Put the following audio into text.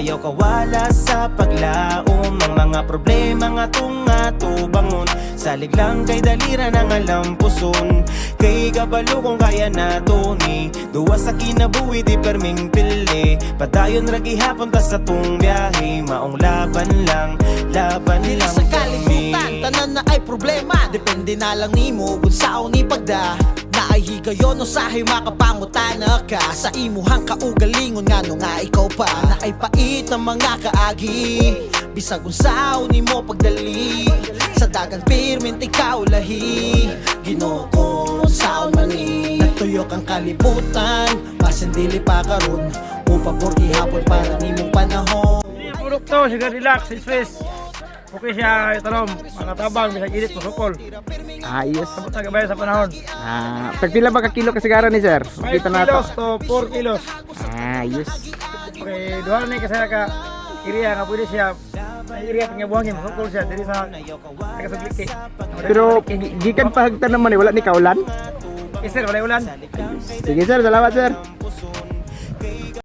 Ayaw kawala sa paglaom. Ang mga problema nga tunga bangon. Salig lang kay dalira ng alam puson. Kay kabalo kung kaya na to ni. Duwa sa kinabuhi di perming pili. Padayon ragi hapon ta sa tung biyahe. Maong laban lang, laban Dili lang sa kalibutan, kami. tanan na ay problema. Depende na lang nimo kung saan ni pagda na ay higayon no sahay makapangutana ka. Sa imuhang kaugalingon nga no nga ikaw pa Na ay pait ng mga kaagi. Bisag kung saan ni mo pagdali Sa dagan pirment ikaw lahi. Ginoo ko saan man ni Nagtuyok ang kalibutan Masin dili pa karon Upapor gihapon para nimong panahon. Ini produkto siya relax Swiss. Okay siya italom, mga tabang bisa init masukol. Ayos. Sabot na gabay sa panahon. Ah, pagpila ba ka kilo ka sigara ni sir? 5 Kita na to. kilos to 4 kilos. Ayos. Okay, duha na kasi ka iriya nga pwede siya iriya pangabuhangin masukol siya diri sa taga-sugliki. Pero gi- gikan pa hagtan naman eh, wala ni kaulan. Eh sir, wala ulan. Sige sir, salamat sir.